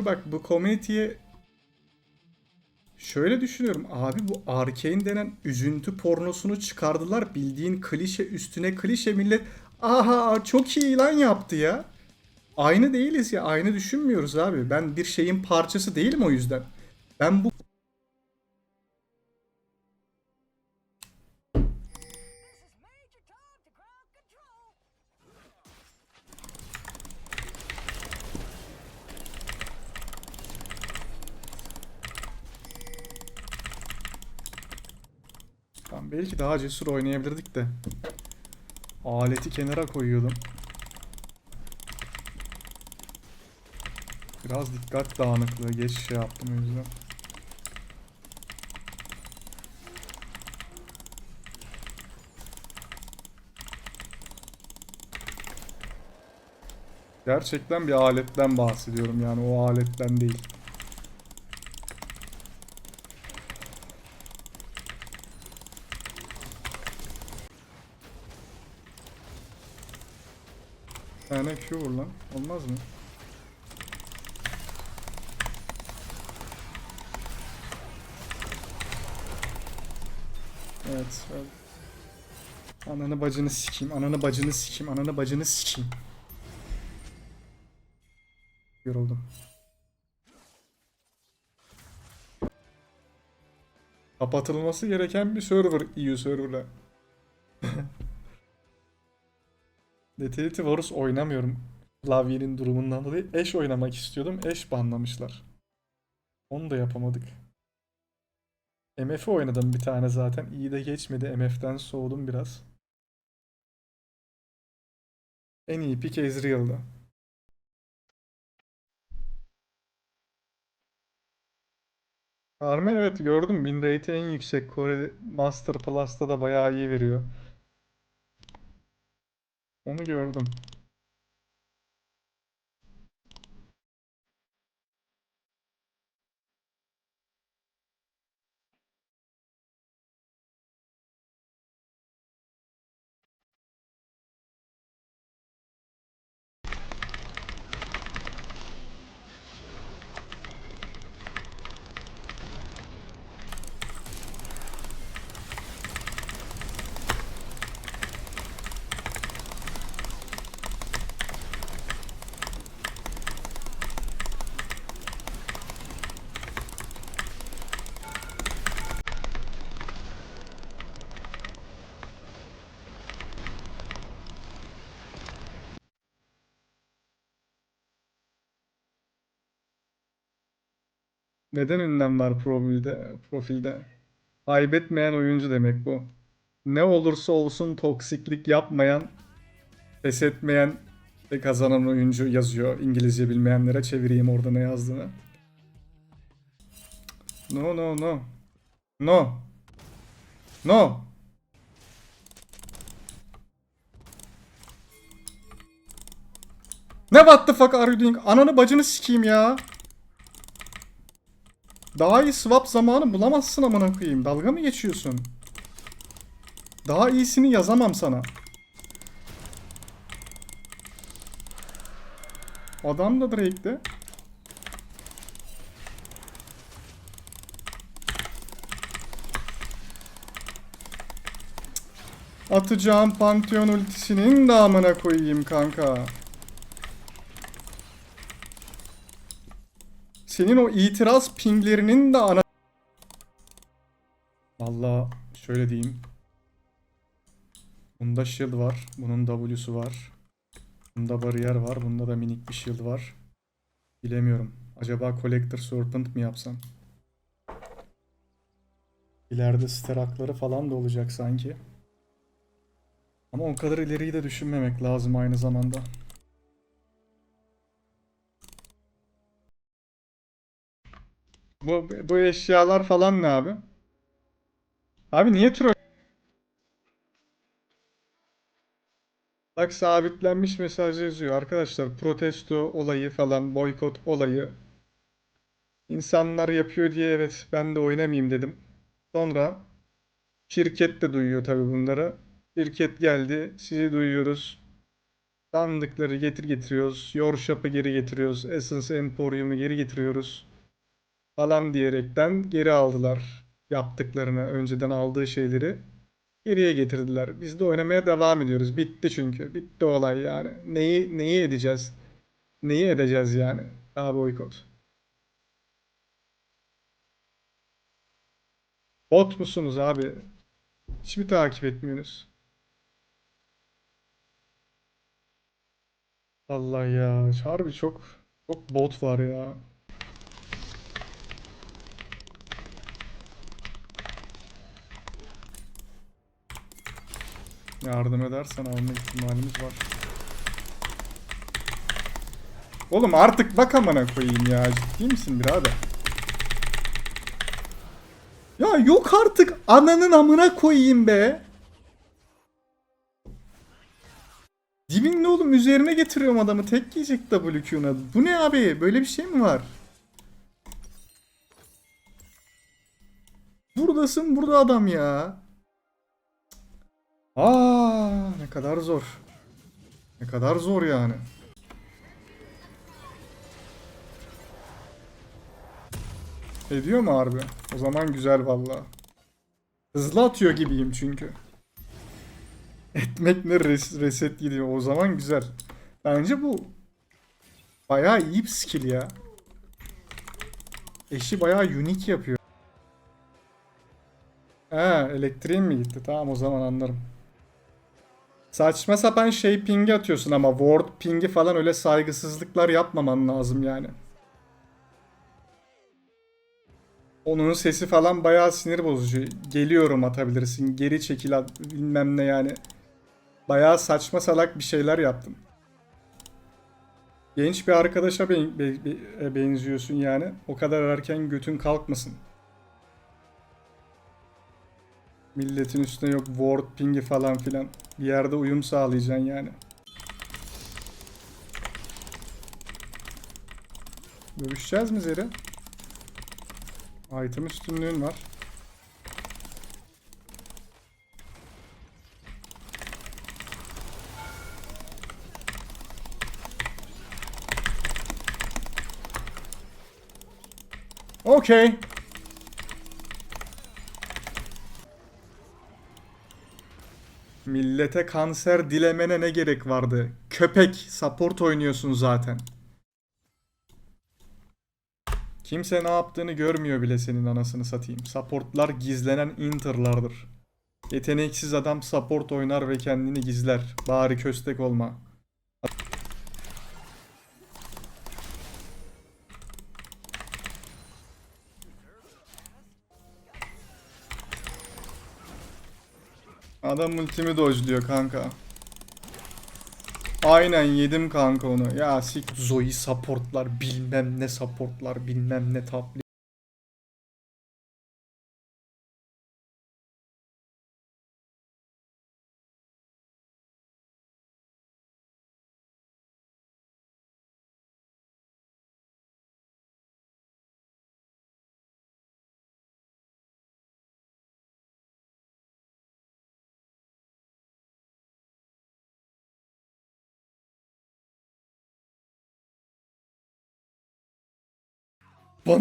Yo bak bu community'ye şöyle düşünüyorum. Abi bu Arcane denen üzüntü pornosunu çıkardılar. Bildiğin klişe üstüne klişe millet. Aha çok iyi lan yaptı ya. Aynı değiliz ya. Aynı düşünmüyoruz abi. Ben bir şeyin parçası değilim o yüzden. Ben bu belki daha cesur oynayabilirdik de. Aleti kenara koyuyordum. Biraz dikkat dağınıklığı geç şey yaptım o yüzden. Gerçekten bir aletten bahsediyorum yani o aletten değil. Tane Q vur lan. Olmaz mı? Evet. Ananı bacını sikeyim. Ananı bacını sikeyim. Ananı bacını sikeyim. Yoruldum. Kapatılması gereken bir server EU serverla. Detility Wars oynamıyorum. Klavyenin durumundan dolayı. Eş oynamak istiyordum. Eş banlamışlar. Onu da yapamadık. MF'i oynadım bir tane zaten. İyi de geçmedi. MF'den soğudum biraz. En iyi pick Ezreal'da. Carmen evet gördüm. Win rate'i en yüksek. Kore Master Plus'ta da bayağı iyi veriyor. Onu gördüm. Neden ünlem var profilde? Profilde. Kaybetmeyen oyuncu demek bu. Ne olursa olsun toksiklik yapmayan, pes etmeyen ve kazanan oyuncu yazıyor. İngilizce bilmeyenlere çevireyim orada ne yazdığını. No no no. No. No. Ne what the fuck are you doing? Ananı bacını sikeyim ya. Daha iyi swap zamanı bulamazsın amına koyayım. Dalga mı geçiyorsun? Daha iyisini yazamam sana. Adam da Drake'de. Atacağım Pantheon ultisinin de amına koyayım kanka. Senin o itiraz pinglerinin de ana... Valla şöyle diyeyim. Bunda shield var. Bunun W'su var. Bunda bariyer var. Bunda da minik bir shield var. Bilemiyorum. Acaba Collector Serpent mi yapsam? İleride sterakları falan da olacak sanki. Ama o kadar ileriyi de düşünmemek lazım aynı zamanda. Bu, bu eşyalar falan ne abi? Abi niye troll? Bak sabitlenmiş mesaj yazıyor. Arkadaşlar protesto olayı falan boykot olayı. İnsanlar yapıyor diye evet ben de oynamayayım dedim. Sonra şirket de duyuyor tabii bunları. Şirket geldi sizi duyuyoruz. Sandıkları getir getiriyoruz. Your Shop'ı geri getiriyoruz. Essence Emporium'u geri getiriyoruz. Falan diyerekten geri aldılar. Yaptıklarını, önceden aldığı şeyleri geriye getirdiler. Biz de oynamaya devam ediyoruz. Bitti çünkü. Bitti olay yani. Neyi neyi edeceğiz? Neyi edeceğiz yani? Daha boykot. Bot musunuz abi? Hiç mi takip etmiyorsunuz? Allah ya. Harbi çok çok bot var ya. Yardım edersen alma ihtimalimiz var. Oğlum artık bak amına koyayım ya. Ciddi misin birader? Ya yok artık ananın amına koyayım be. Dibin ne oğlum üzerine getiriyorum adamı tek yiyecek WQ'na. Bu ne abi böyle bir şey mi var? Buradasın burada adam ya. Aa ne kadar zor. Ne kadar zor yani. Ediyor mu harbi? O zaman güzel valla. Hızlı atıyor gibiyim çünkü. Etmek ne res- reset gidiyor. O zaman güzel. Bence bu bayağı iyi bir skill ya. Eşi bayağı unique yapıyor. Ha, elektriğin mi gitti? Tamam o zaman anlarım. Saçma sapan şey pingi atıyorsun ama ward pingi falan öyle saygısızlıklar yapmaman lazım yani. Onun sesi falan bayağı sinir bozucu. Geliyorum atabilirsin. Geri çekil bilmem ne yani. Bayağı saçma salak bir şeyler yaptın. Genç bir arkadaşa be- be- e, benziyorsun yani. O kadar erken götün kalkmasın. Milletin üstüne yok ward pingi falan filan. Bir yerde uyum sağlayacaksın yani. Görüşeceğiz mi Zeri? Item üstünlüğün var. Okey. Millete kanser dilemene ne gerek vardı? Köpek, support oynuyorsun zaten. Kimse ne yaptığını görmüyor bile senin anasını satayım. Supportlar gizlenen interlardır. Yeteneksiz adam support oynar ve kendini gizler. Bari köstek olma. Adam ultimi dojluyor kanka. Aynen yedim kanka onu. Ya sik Zoe supportlar bilmem ne supportlar bilmem ne top 번.